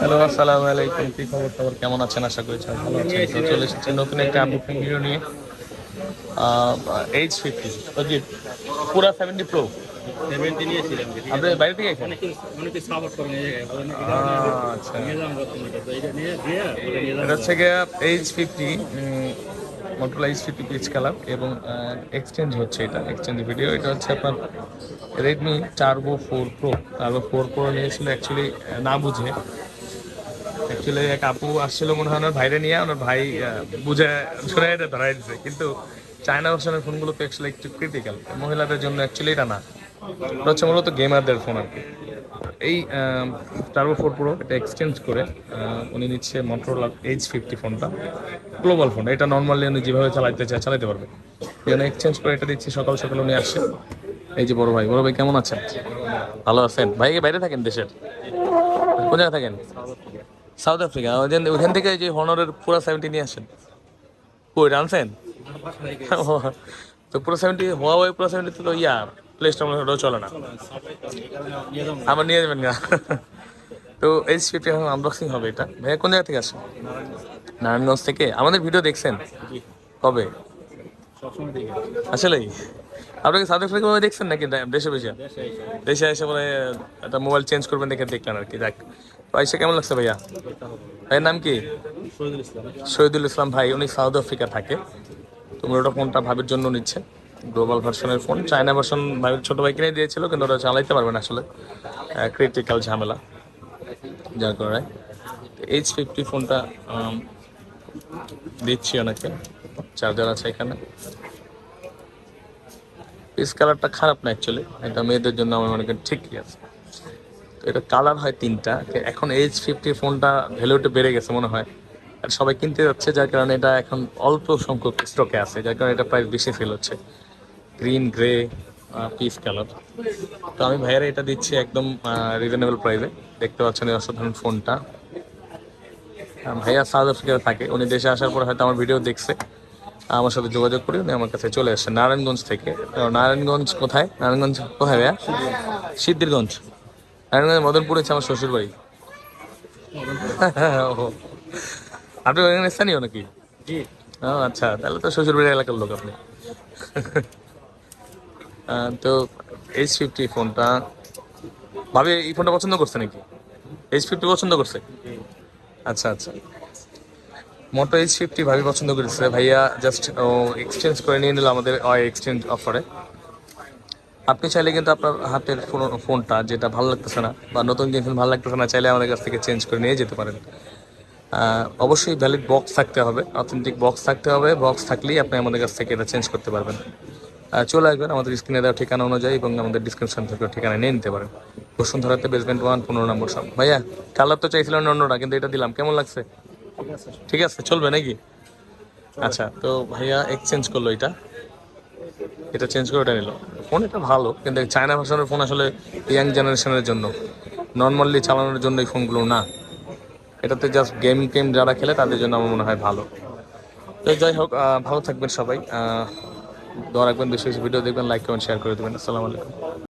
Hello আসসালামু আলাইকুম। কি খবর খবর কেমন আছেন? আশা করি ভালো আছেন। তো চলে এসেছি নতুন একটা আপডেট ভিডিও নিয়ে। এইচ ফিফটি অজিত পুরা সেভেন্টি প্রো আপনি বাইরে থেকে আচ্ছা। এটা হচ্ছে গিয়ে Edge fifty Motorola Edge fifty peach colour এবং এক্সচেঞ্জ হচ্ছে এটা। এক্সচেঞ্জ ভিডিও এটা হচ্ছে আপনার Redmi Turbo four pro Turbo four pro নিয়েছিল অ্যাকচুয়ালি না বুঝে। অ্যাকচুয়ালি এক আপু আসছিল মনে হয় ওনার ভাইরে নিয়ে, ওনার ভাই বুঝে শুনে এটা ধরাই দিছে। কিন্তু চায়না ভার্সনের ফোনগুলো তো অ্যাকচুয়ালি একটু ক্রিটিক্যাল মহিলাদের জন্য অ্যাকচুয়ালি এটা না। এটা হচ্ছে মূলত গেমারদের ফোন আর কি। এই টার্বো ফোর প্রো এটা এক্সচেঞ্জ করে উনি নিচ্ছে মটোরোলা এইচ ফিফটি ফোনটা গ্লোবাল ফোন এটা নর্মালি উনি যেভাবে চালাইতে চায় চালাতে পারবে। জন্য এক্সচেঞ্জ করে এটা দিচ্ছি, সকাল সকাল উনি আসছে। এই যে বড় ভাই বড় ভাই কেমন আছেন? ভালো আছেন। ভাই বাইরে থাকেন দেশের? জায়গায় থাকেন? সাউথ আফ্রিকা ওখান থেকে এই যে হনরের পুরো সেভেন্টি নিয়ে আসেন। কই আনছেন তো পুরো সেভেন্টি হওয়া পুরো সেভেন্টি তো ইয়া প্লে স্টোর ওটাও চলে না। আমার নিয়ে যাবেন না তো এইচ ফিফটি এখন আনবক্সিং হবে এটা। ভাইয়া, কোন জায়গা থেকে আসেন? নারায়ণগঞ্জ থেকে। আমাদের ভিডিও দেখছেন? কবে? আসলেই। আপনাকে সাউথ আফ্রিকা দেখছেন নাকি? দেশে বেশি দেশে এসে বলে একটা মোবাইল চেঞ্জ করবেন দেখে দেখলেন আর কি। যাক। পয়সা কেমন লাগছে ভাইয়া? ভাইয়ের নাম কি? শহীদুল ইসলাম। ভাই উনি সাউথ আফ্রিকা থাকে। তুমি ওটা ফোনটা ভাবির জন্য নিচ্ছে গ্লোবাল ভার্সনের ফোন চায়না ভার্সন ভাবির ছোট ভাই কিনে দিয়েছিল কিন্তু ওটা চালাইতে পারবে না আসলে। ক্রিটিক্যাল ঝামেলা। যার কারণে এইচ ফিফটি ফোনটা দিচ্ছি অনেকে চার্জার আছে এখানে। পিস কালারটা খারাপ না অ্যাকচুয়ালি এটা মেয়েদের জন্য আমার মনে করি ঠিকই আছে। এটা কালার হয় তিনটা। এখন এইচ ফিফটি ফোনটা ভ্যালুটা বেড়ে গেছে মনে হয়। আর সবাই কিনতে যাচ্ছে, যার কারণে এটা এখন অল্প সংখ্যক স্টকে আছে, যার কারণে এটা প্রায় বেশি ফেল হচ্ছে। গ্রিন গ্রে পিস কালার তো আমি ভাইয়ারা এটা দিচ্ছি একদম রিজনেবল প্রাইসে দেখতে পাচ্ছেন এই অসাধারণ ফোনটা। ভাইয়া সাউথ আফ্রিকাতে থাকে। উনি দেশে আসার পর হয়তো আমার ভিডিও দেখছে। আমার সাথে যোগাযোগ করি উনি আমার কাছে চলে আসছে নারায়ণগঞ্জ থেকে। নারায়ণগঞ্জ কোথায়? নারায়ণগঞ্জ কোথায় ভাইয়া? সিদ্ধিরগঞ্জ। নারায়ণগঞ্জ মদনপুর হচ্ছে আমার শ্বশুর বাড়ি। আপনি ওখানে স্থানীয় নাকি? ও আচ্ছা তাহলে তো শ্বশুর বাড়ির এলাকার লোক আপনি। তো এইচ ফিফটি ফোনটা ভাবে এই ফোনটা পছন্দ করছে নাকি? এইচ ফিফটি পছন্দ করছে? আচ্ছা আচ্ছা। মোটো এইচ ফিফটি ভাবি পছন্দ করেছে ভাইয়া জাস্ট ও এক্সচেঞ্জ করে নিয়ে নিল আমাদের এক্সচেঞ্জ অফারে আপনি চাইলে কিন্তু আপনার হাতের ফোন- ফোনটা যেটা ভালো লাগতেছে না বা নতুন জিনিস ভালো লাগতেছে না চাইলে আমাদের কাছ থেকে চেঞ্জ করে নিয়ে যেতে পারেন। অবশ্যই ভ্যালিড বক্স থাকতে হবে অথেন্টিক বক্স থাকতে হবে। বক্স থাকলেই আপনি আমাদের কাছ থেকে এটা চেঞ্জ করতে পারবেন। চলে আসবেন আমাদের স্ক্রিনে দেওয়া ঠিকানা অনুযায়ী এবং আমাদের ডিসক্রিপশন থেকে ঠিকানা নিয়ে নিতে পারেন। বসুন্ধরাতে বেসমেন্ট ওয়ান পনেরো নম্বর সব ভাইয়া কালার তো চাইছিলেন অন্যটা কিন্তু এটা দিলাম। কেমন লাগছে? ঠিক আছে চলবে নাকি? আচ্ছা তো ভাইয়া এক্সচেঞ্জ করল এটা। এটা চেঞ্জ করে ওটা নিল। ফোন এটা ভালো, কিন্তু চায়না ভার্সনের ফোন আসলে ইয়াং জেনারেশনের জন্য। নর্মালি চালানোর জন্য এই ফোনগুলো না। এটাতে জাস্ট গেম টেম যারা খেলে তাদের জন্য আমার মনে হয় ভালো। তো যাই হোক ভালো থাকবেন সবাই। দোয়া রাখবেন, বেশি বেশি ভিডিও দেখবেন লাইক কমেন্ট শেয়ার করে দেবেন। আসসালামু আলাইকুম।